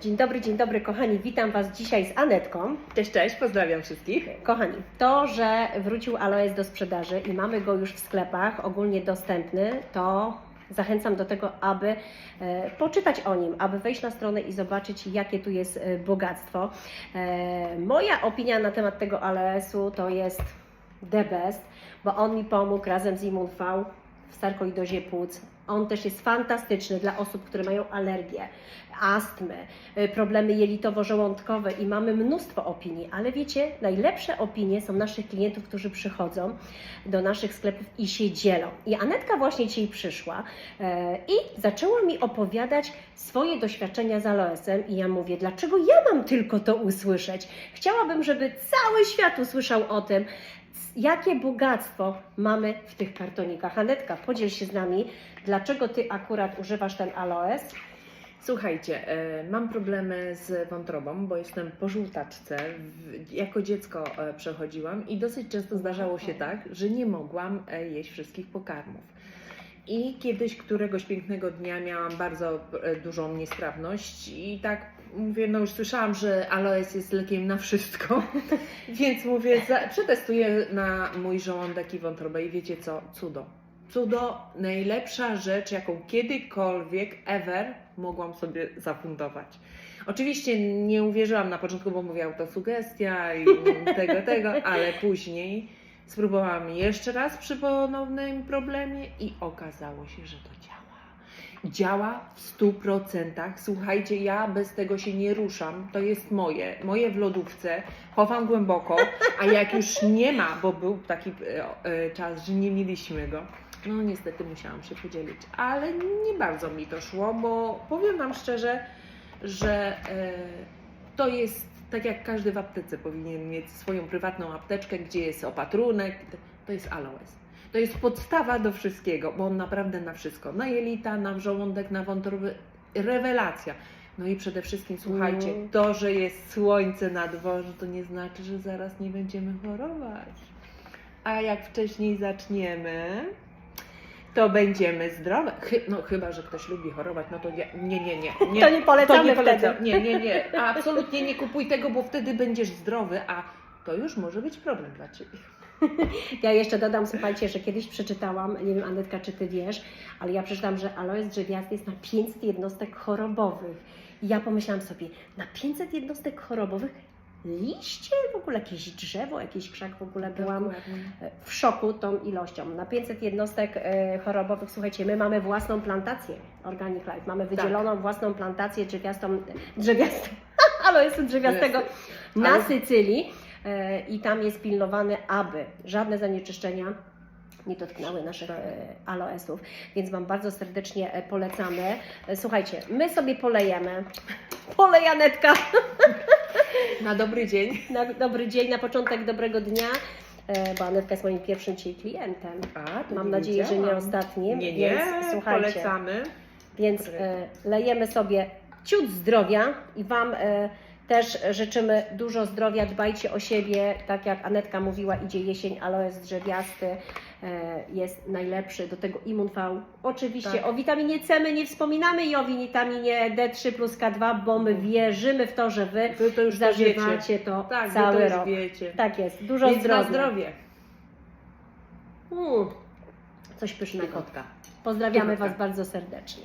Dzień dobry, dzień dobry kochani, witam Was dzisiaj z Anetką. Cześć, cześć, pozdrawiam wszystkich. Kochani, to, że wrócił aloes do sprzedaży i mamy go już w sklepach ogólnie dostępny, to zachęcam do tego, aby e, poczytać o nim, aby wejść na stronę i zobaczyć, jakie tu jest e, bogactwo. E, moja opinia na temat tego aloesu to jest the best, bo on mi pomógł razem z Immun V w sarkoidozie płuc. On też jest fantastyczny dla osób, które mają alergię, astmy, problemy jelitowo-żołądkowe i mamy mnóstwo opinii, ale wiecie, najlepsze opinie są naszych klientów, którzy przychodzą do naszych sklepów i się dzielą. I Anetka właśnie dzisiaj przyszła e, i zaczęła mi opowiadać swoje doświadczenia z aloesem i ja mówię, dlaczego ja mam tylko to usłyszeć? Chciałabym, żeby cały świat usłyszał o tym, jakie bogactwo mamy w tych kartonikach. Anetka, podziel się z nami, dlaczego Ty akurat używasz ten aloes? Słuchajcie, e, mam problemy z wątrobą, bo jestem po żółtaczce. Jako dziecko e, przechodziłam i dosyć często zdarzało się tak, że nie mogłam e, jeść wszystkich pokarmów. I kiedyś, któregoś pięknego dnia miałam bardzo e, dużą niestrawność i tak mówię, no już słyszałam, że aloes jest lekiem na wszystko, więc mówię, za, przetestuję na mój żołądek i wątrobę i wiecie co, cudo. Cudo, najlepsza rzecz, jaką kiedykolwiek, ever mogłam sobie zafundować. Oczywiście nie uwierzyłam na początku, bo mówię autosugestia i tego, tego, ale później spróbowałam jeszcze raz przy ponownym problemie i okazało się, że to działa. Działa w stu procentach. Słuchajcie, ja bez tego się nie ruszam. To jest moje. Moje w lodówce. Chowam głęboko, a jak już nie ma, bo był taki e, e, czas, że nie mieliśmy go, no niestety musiałam się podzielić. Ale nie bardzo mi to szło, bo powiem Wam szczerze, że e, to jest tak jak każdy w aptece powinien mieć swoją prywatną apteczkę, gdzie jest opatrunek. To jest aloes. To jest podstawa do wszystkiego, bo on naprawdę na wszystko. Na jelita, na żołądek, na wątroby. Rewelacja. No i przede wszystkim, słuchajcie, Mm. to, że jest słońce na dworze, to nie znaczy, że zaraz nie będziemy chorować. A jak wcześniej zaczniemy, to będziemy zdrowe. Chy, no chyba, że ktoś lubi chorować, no to ja, nie, nie, nie. nie To nie polecamy to nie wtedy. polecam. Nie, nie, nie. Absolutnie nie kupuj tego, bo wtedy będziesz zdrowy, a to już może być problem dla Ciebie. Ja jeszcze dodam, słuchajcie, że kiedyś przeczytałam, nie wiem Anetka, czy Ty wiesz, ale ja przeczytałam, że aloes drzewiasty jest na 500 jednostek chorobowych. I ja pomyślałam sobie, na 500 jednostek chorobowych liście, w ogóle jakieś drzewo, jakiś krzak, w ogóle byłam Dokładnie. w szoku tą ilością. Na 500 jednostek e, chorobowych, słuchajcie, my mamy własną plantację Organic Life, mamy wydzieloną własną plantację drzewiastą, drzewiastą, aloesu drzewiastego na Ale- Sycylii e, i tam jest pilnowane, aby żadne zanieczyszczenia nie dotknęły naszych e, aloesów, więc Wam bardzo serdecznie e, polecamy. E, Słuchajcie, my sobie polejemy, polejanetka Na dobry dzień. na dobry dzień, na początek dobrego dnia, e, bo Anetka jest moim pierwszym dzisiaj klientem. A, to Mam nie nadzieję, że nie wiedziałam. ostatnim, Nie, nie, więc słuchajcie, polecamy. więc e, lejemy sobie ciut zdrowia i Wam e, też życzymy dużo zdrowia, dbajcie o siebie, tak jak Anetka mówiła, idzie jesień, aloes drzewiasty e, jest najlepszy, do tego Immun V. Oczywiście Tak. o witaminie C my nie wspominamy i o witaminie D3 plus K2, bo my Mhm. wierzymy w to, że Wy To, to już to zażywacie to Tak, wy cały to rok. wiecie. Tak jest, dużo Więc zdrowia. na zdrowie. Mm, coś pysznego. Kotka. Pozdrawiamy. Was bardzo serdecznie.